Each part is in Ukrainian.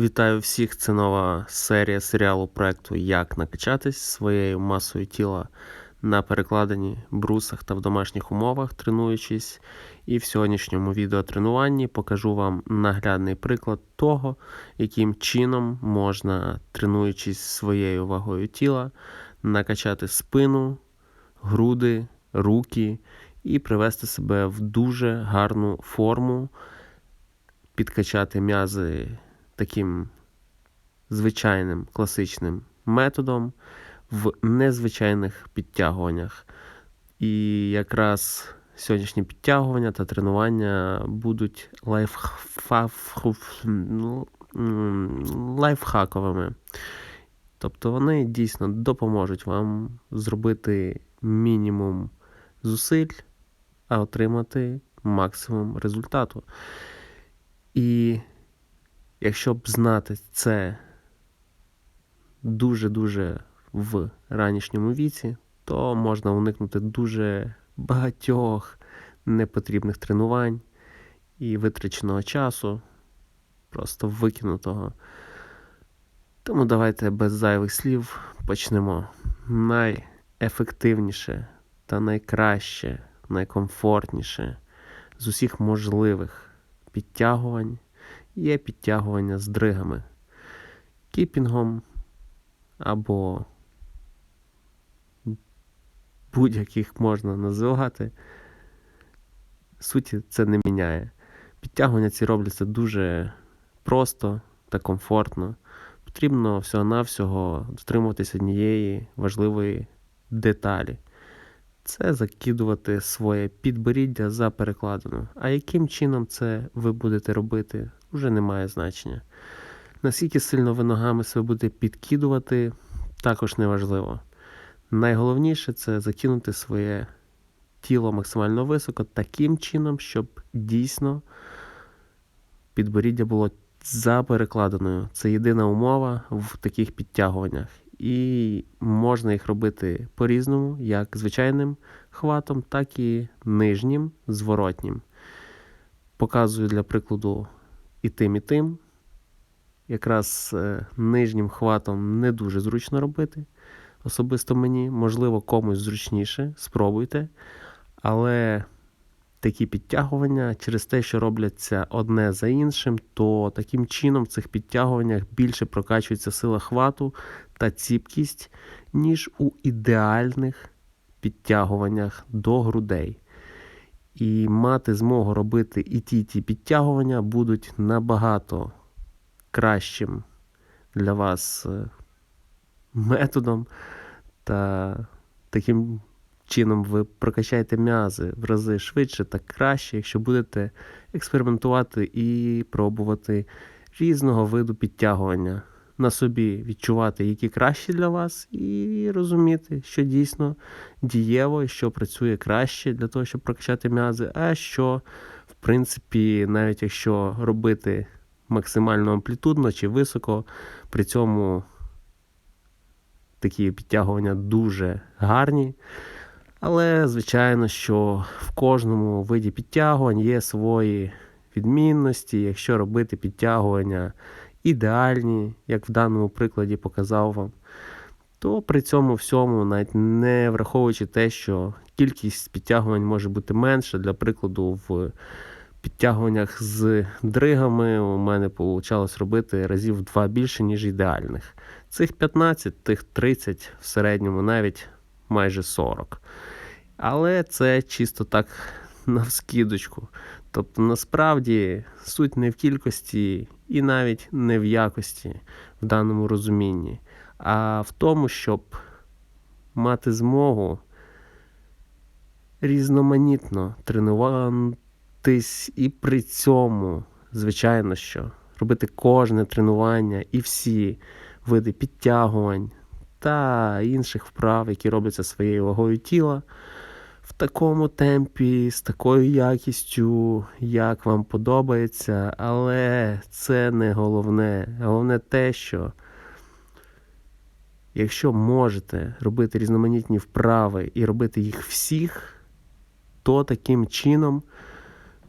Вітаю всіх! Це нова серія серіалу проекту Як накачатись своєю масою тіла на перекладенні, брусах та в домашніх умовах, тренуючись. І в сьогоднішньому відеотренуванні покажу вам наглядний приклад того, яким чином можна, тренуючись своєю вагою тіла, накачати спину, груди, руки і привести себе в дуже гарну форму, підкачати м'язи таким звичайним класичним методом в незвичайних підтягуваннях. І якраз сьогоднішні підтягування та тренування будуть лайфхаковими. Тобто вони дійсно допоможуть вам зробити мінімум зусиль, а отримати максимум результату. І Якщо б знати це дуже-дуже в ранішньому віці, то можна уникнути дуже багатьох непотрібних тренувань і витраченого часу, просто викинутого. Тому давайте без зайвих слів почнемо. Найефективніше та найкраще, найкомфортніше з усіх можливих підтягувань є підтягування з дригами, кіпінгом або будь-яких можна називати. Суті це не міняє. Підтягування ці робляться дуже просто та комфортно. Потрібно всього-навсього дотримуватись однієї важливої деталі. Це закидувати своє підборіддя за перекладину. А яким чином це ви будете робити, вже не має значення. Наскільки сильно ви ногами себе будете підкидувати, також неважливо. Найголовніше це закинути своє тіло максимально високо таким чином, щоб дійсно підборіддя було за перекладиною. Це єдина умова в таких підтягуваннях. І можна їх робити по-різному, як звичайним хватом, так і нижнім зворотнім. Показую для прикладу і тим, і тим. Якраз е, нижнім хватом не дуже зручно робити. Особисто мені, можливо, комусь зручніше, спробуйте. Але такі підтягування через те, що робляться одне за іншим, то таким чином в цих підтягуваннях більше прокачується сила хвату та ціпкість, ніж у ідеальних підтягуваннях до грудей. І мати змогу робити і ті ті підтягування будуть набагато кращим для вас е, методом. Та таким чином ви прокачаєте м'язи в рази швидше та краще, якщо будете експериментувати і пробувати різного виду підтягування на собі відчувати, які кращі для вас, і розуміти, що дійсно дієво що працює краще для того, щоб прокачати м'язи, а що, в принципі, навіть якщо робити максимально амплітудно чи високо, при цьому такі підтягування дуже гарні. Але, звичайно, що в кожному виді підтягувань є свої відмінності. Якщо робити підтягування ідеальні, як в даному прикладі показав вам, то при цьому всьому, навіть не враховуючи те, що кількість підтягувань може бути менша, для прикладу, в підтягуваннях з дригами у мене вийшло робити разів в два більше, ніж ідеальних. Цих 15, тих 30 в середньому навіть майже 40. Але це чисто так навскідочку. Тобто, насправді суть не в кількості і навіть не в якості в даному розумінні, а в тому, щоб мати змогу різноманітно тренуватись і при цьому, звичайно, що робити кожне тренування і всі види підтягувань та інших вправ, які робляться своєю вагою тіла такому темпі, з такою якістю, як вам подобається, але це не головне. Головне те, що якщо можете робити різноманітні вправи і робити їх всіх, то таким чином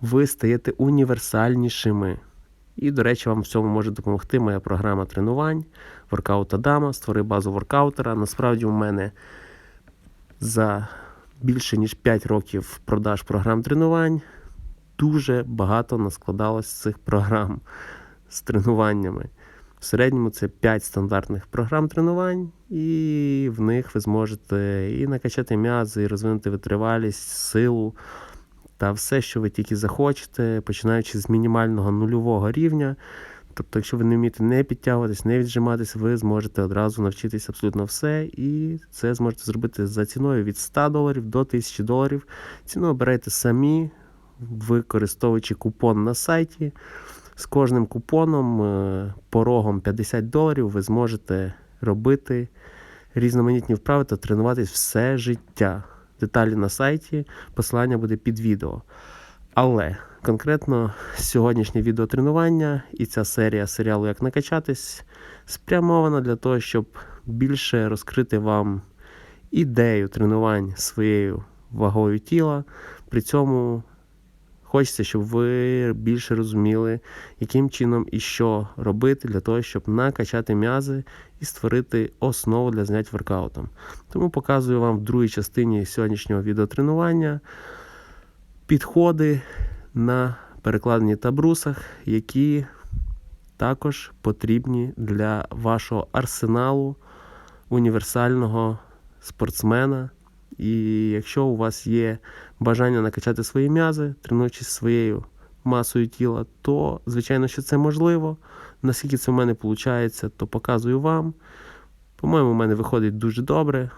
ви стаєте універсальнішими І, до речі, вам в цьому може допомогти моя програма тренувань Воркаут Адама, створи базу воркаутера. Насправді у мене за більше ніж 5 років продаж програм тренувань дуже багато наскладалось цих програм з тренуваннями. В середньому це 5 стандартних програм тренувань, і в них ви зможете і накачати м'язи, і розвинути витривалість, силу та все, що ви тільки захочете, починаючи з мінімального нульового рівня. Тобто, якщо ви не вмієте не підтягуватись, не віджиматись, ви зможете одразу навчитись абсолютно все, і це зможете зробити за ціною від 100 доларів до 1000 доларів. Ціну обирайте самі, використовуючи купон на сайті. З кожним купоном, е, порогом 50 доларів, ви зможете робити різноманітні вправи та тренуватись все життя. Деталі на сайті, посилання буде під відео. Але конкретно сьогоднішнє відеотренування і ця серія серіалу Як накачатись спрямована для того, щоб більше розкрити вам ідею тренувань своєю вагою тіла. При цьому хочеться, щоб ви більше розуміли, яким чином і що робити для того, щоб накачати м'язи і створити основу для занять воркаутом. Тому показую вам в другій частині сьогоднішнього відеотренування підходи на перекладені табрусах, які також потрібні для вашого арсеналу універсального спортсмена. І якщо у вас є бажання накачати свої м'язи, тренуючись своєю масою тіла, то, звичайно, що це можливо. Наскільки це в мене виходить, то показую вам. По-моєму, у мене виходить дуже добре.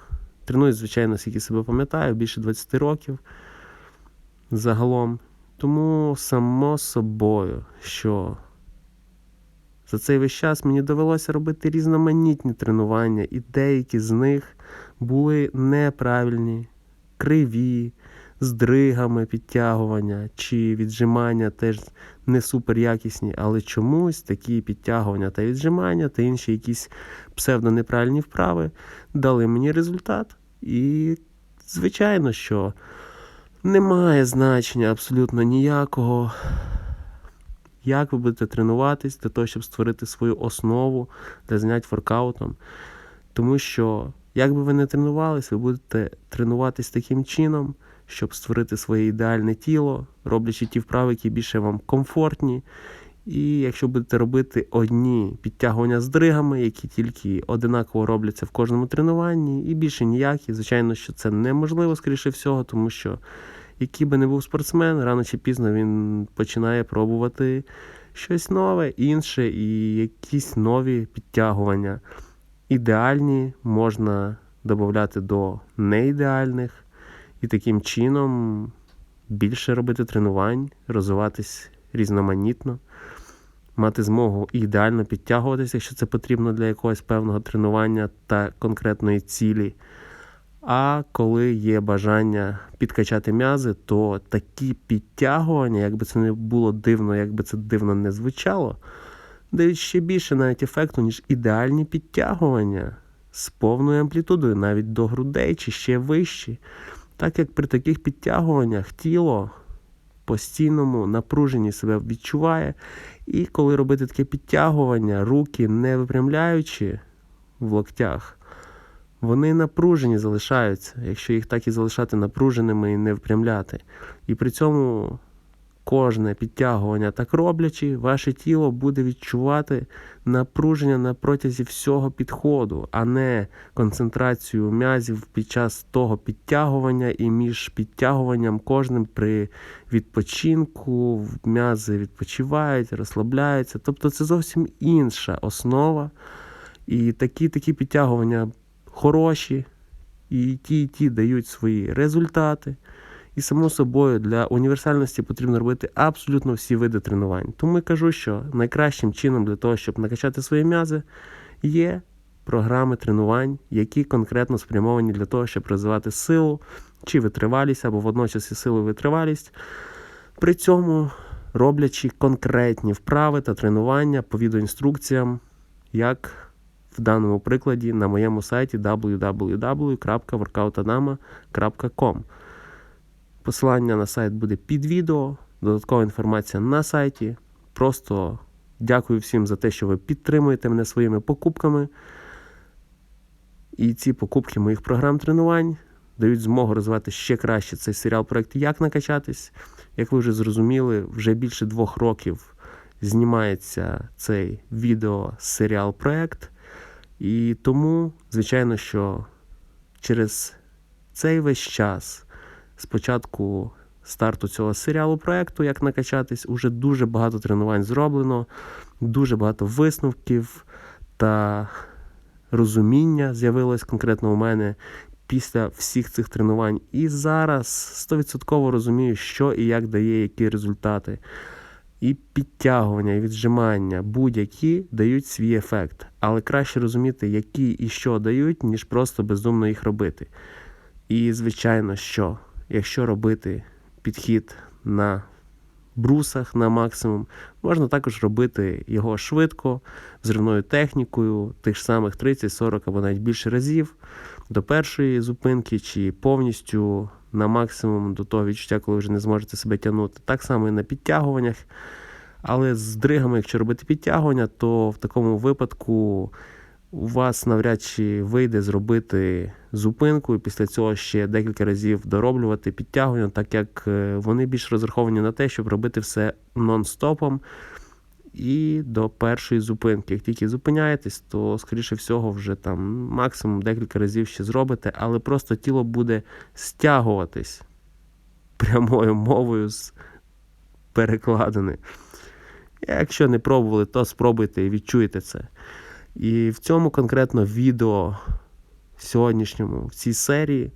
Тренуюсь, звичайно, скільки себе пам'ятаю, більше 20 років загалом. Тому, само собою, що за цей весь час мені довелося робити різноманітні тренування, і деякі з них були неправильні, криві, з дригами підтягування чи віджимання теж не супер якісні, але чомусь такі підтягування та віджимання та інші якісь псевдонеправильні вправи дали мені результат. І, звичайно, що немає значення абсолютно ніякого. Як ви будете тренуватись для того, щоб створити свою основу для занять воркаутом. Тому що, як би ви не тренувались, ви будете тренуватись таким чином, щоб створити своє ідеальне тіло, роблячи ті вправи, які більше вам комфортні. І якщо будете робити одні підтягування з дригами, які тільки одинаково робляться в кожному тренуванні, і більше ніякі, звичайно, що це неможливо, скоріше всього, тому що який би не був спортсмен, рано чи пізно він починає пробувати щось нове, інше і якісь нові підтягування. Ідеальні можна додати до неідеальних, і таким чином більше робити тренувань, розвиватись різноманітно, мати змогу ідеально підтягуватися, якщо це потрібно для якогось певного тренування та конкретної цілі. А коли є бажання підкачати м'язи, то такі підтягування, як би це не було дивно, як би це дивно не звучало, дають ще більше навіть ефекту, ніж ідеальні підтягування з повною амплітудою, навіть до грудей чи ще вищі. Так як при таких підтягуваннях тіло постійному напруженні себе відчуває, і коли робити таке підтягування, руки не випрямляючи в локтях вони напружені залишаються, якщо їх так і залишати напруженими і не впрямляти. І при цьому кожне підтягування так роблячи, ваше тіло буде відчувати напруження на протязі всього підходу, а не концентрацію м'язів під час того підтягування і між підтягуванням кожним при відпочинку м'язи відпочивають, розслабляються. Тобто це зовсім інша основа. І такі такі підтягування хороші, і ті, і ті дають свої результати. І, само собою, для універсальності потрібно робити абсолютно всі види тренувань. Тому я кажу, що найкращим чином для того, щоб накачати свої м'язи, є програми тренувань, які конкретно спрямовані для того, щоб розвивати силу чи витривалість, або водночас і силу і витривалість. При цьому роблячи конкретні вправи та тренування по відеоінструкціям, як в даному прикладі на моєму сайті www.workoutadama.com. Посилання на сайт буде під відео, додаткова інформація на сайті. Просто Дякую всім за те, що ви підтримуєте мене своїми покупками. І ці покупки моїх програм тренувань дають змогу розвивати ще краще цей серіал проект Як накачатись. Як ви вже зрозуміли, вже більше двох років знімається цей відео-серіал проект. І тому, звичайно, що через цей весь час, спочатку старту цього серіалу проекту, як накачатись, уже дуже багато тренувань зроблено, дуже багато висновків та розуміння з'явилось конкретно у мене після всіх цих тренувань. І зараз 100% розумію, що і як дає які результати. І підтягування, і віджимання будь-які дають свій ефект. Але краще розуміти, які і що дають, ніж просто бездумно їх робити. І, звичайно, що якщо робити підхід на брусах на максимум, можна також робити його швидко, зривною технікою, тих самих 30, 40 або навіть більше разів до першої зупинки, чи повністю на максимум до того відчуття, коли вже не зможете себе тягнути. Так само і на підтягуваннях. Але з дригами, якщо робити підтягування, то в такому випадку у вас навряд чи вийде зробити зупинку і після цього ще декілька разів дороблювати підтягування, так як е, вони більш розраховані на те, щоб робити все нон-стопом і до першої зупинки. Як тільки зупиняєтесь, то, скоріше всього, вже там максимум декілька разів ще зробите, але просто тіло буде стягуватись прямою мовою з перекладини. Якщо не пробували, то спробуйте і відчуйте це. І в цьому конкретно відео сьогоднішньому, в цій серії,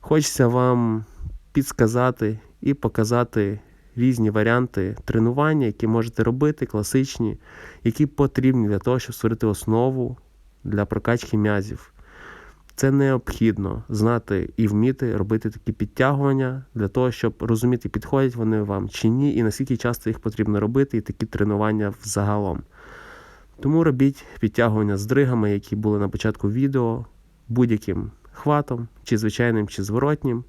хочеться вам підсказати і показати різні варіанти тренування, які можете робити, класичні, які потрібні для того, щоб створити основу для прокачки м'язів. Це необхідно знати і вміти робити такі підтягування для того, щоб розуміти, підходять вони вам чи ні, і наскільки часто їх потрібно робити, і такі тренування взагалом. Тому робіть підтягування з дригами, які були на початку відео, будь-яким хватом, чи звичайним, чи зворотнім,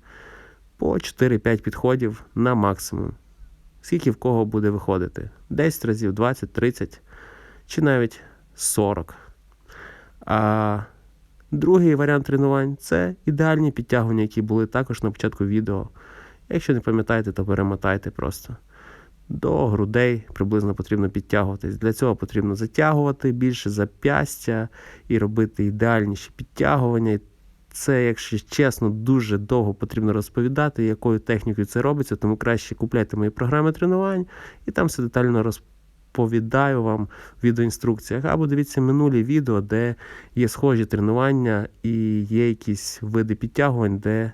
по 4-5 підходів на максимум. Скільки в кого буде виходити? 10 разів, 20, 30 чи навіть 40. А другий варіант тренувань це ідеальні підтягування, які були також на початку відео. Якщо не пам'ятаєте, то перемотайте просто. До грудей приблизно потрібно підтягуватись. Для цього потрібно затягувати більше зап'ястя і робити ідеальніші підтягування. Це, якщо чесно, дуже довго потрібно розповідати, якою технікою це робиться, тому краще купляйте мої програми тренувань і там все детально розповідаю вам в відеоінструкціях. Або дивіться минулі відео, де є схожі тренування і є якісь види підтягувань, де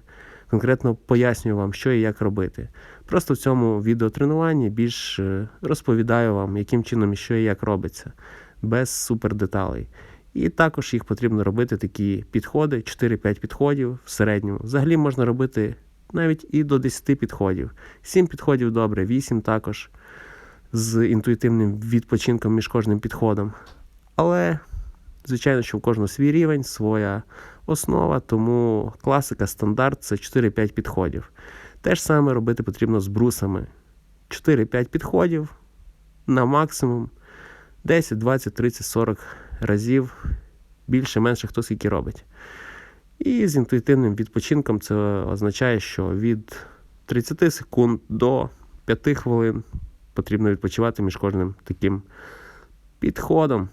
конкретно пояснюю вам, що і як робити. Просто в цьому відеотренуванні більш е, розповідаю вам, яким чином і що і як робиться, без супердеталей. І також їх потрібно робити такі підходи, 4-5 підходів в середньому. Взагалі можна робити навіть і до 10 підходів. 7 підходів добре, 8 також з інтуїтивним відпочинком між кожним підходом. Але, звичайно, що в кожного свій рівень, своя основа, тому класика, стандарт це 4-5 підходів. Те ж саме робити потрібно з брусами. 4-5 підходів на максимум 10, 20, 30, 40 разів більше, менше хто скільки робить. І з інтуїтивним відпочинком це означає, що від 30 секунд до 5 хвилин потрібно відпочивати між кожним таким підходом.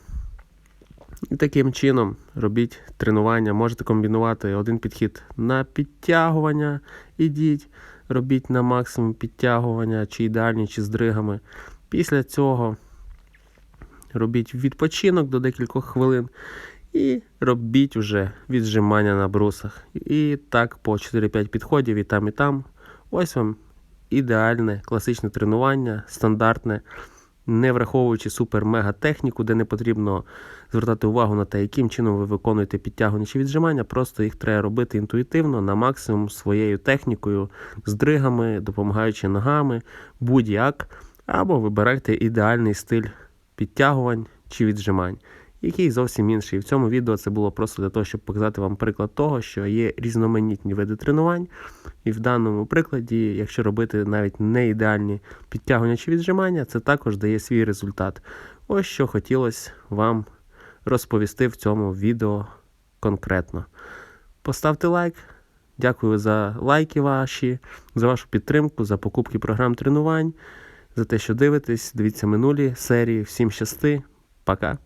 І таким чином робіть тренування. Можете комбінувати один підхід на підтягування. Ідіть, робіть на максимум підтягування, чи ідеальні, чи з дригами. Після цього робіть відпочинок до декількох хвилин. І робіть вже віджимання на брусах. І так по 4-5 підходів і там, і там. Ось вам ідеальне класичне тренування, стандартне, не враховуючи супер-мега техніку, де не потрібно звертати увагу на те, яким чином ви виконуєте підтягування чи віджимання. Просто їх треба робити інтуїтивно, на максимум своєю технікою, з дригами, допомагаючи ногами, будь-як. Або вибирайте ідеальний стиль підтягувань чи віджимань, який зовсім інший. І в цьому відео це було просто для того, щоб показати вам приклад того, що є різноманітні види тренувань. І в даному прикладі, якщо робити навіть не ідеальні підтягування чи віджимання, це також дає свій результат. Ось що хотілося вам розповісти в цьому відео конкретно. Поставте лайк. Дякую за лайки ваші, за вашу підтримку, за покупки програм тренувань, за те, що дивитесь. Дивіться минулі серії. Всім щасти. Пока.